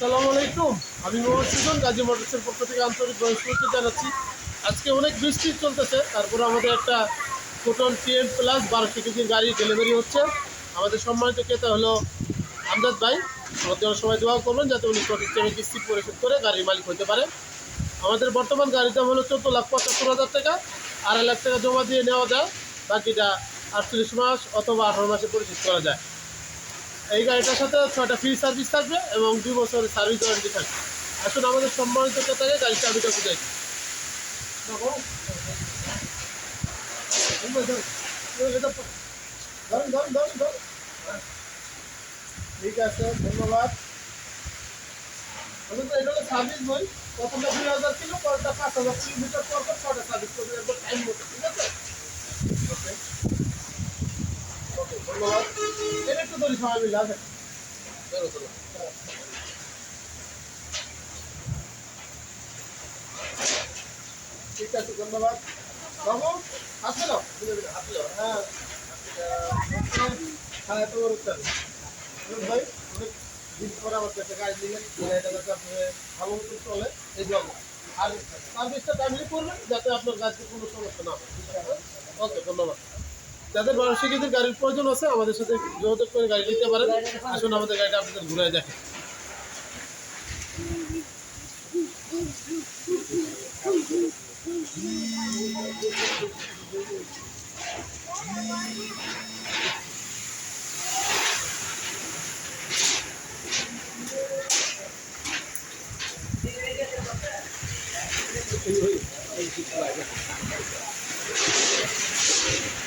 আসসালামু আলাইকুম। আমি মোহাম্মদ সুজন, গাজী মোটরসের পক্ষ থেকে আন্তরিক শুভেচ্ছা জানাচ্ছি। আজকে অনেক বৃষ্টি চলতেছে, তারপরে আমাদের একটা ফোটন টিএম প্লাস বারোশো কেজির গাড়ি ডেলিভারি হচ্ছে। আমাদের সম্মানিত ক্রেতা হলো আমজাদ ভাই। আমাদের জন্য সবাই করবেন, যাতে উনি টাইমে কিস্তি পরিশোধ করে গাড়ির মালিক হতে পারে। আমাদের বর্তমান গাড়ির দাম হলো চোদ্দ লাখ পঁচাত্তর হাজার টাকা। আড়াই লাখ টাকা জমা দিয়ে নেওয়া যায়। বাকিটা আটচল্লিশ মাস অথবা আঠারো মাসে পরিশোধ করা যায়। এই গাড়িটার সাথে ছয়টা ফ্রি সার্ভিস থাকবে এবং দুই বছরের সার্ভিস ওয়ারেন্টি থাকবে। আসুন আমাদের সম্মানিত ক্রেতাকে গাড়ির চাবিটা বুঝাই ঠিক আছে ধন্যবাদ। এটা সার্ভিস বই প্রথমটা দুই হাজার কিলো পরেরটা পাঁচ হাজার কিলোমিটার পর পর ছটা সার্ভিস করবে একবার টাইম মতো ঠিক আছে ওকে ওকে ধন্যবাদ এটা একটু ধরি সবাই মিলে ঠিক আছে ধন্যবাদ বাবু আমার কাছে আপনি ভালো মতো চলে এই জন্য আর সার্ভিসটা টাইমলি করবেন যাতে আপনার গাড়িতে কোনো সমস্যা না হয় ওকে ধন্যবাদ। যাদের মানসিকদের গাড়ির প্রয়োজন আছে, আমাদের সাথে যোগাযোগ করে গাড়ি নিতে পারেন আসুন, আমাদের গাড়িটা আপনাদের ঘুরে দেখেন Thank you.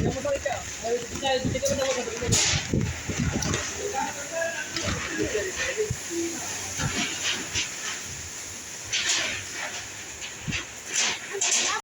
Thank you.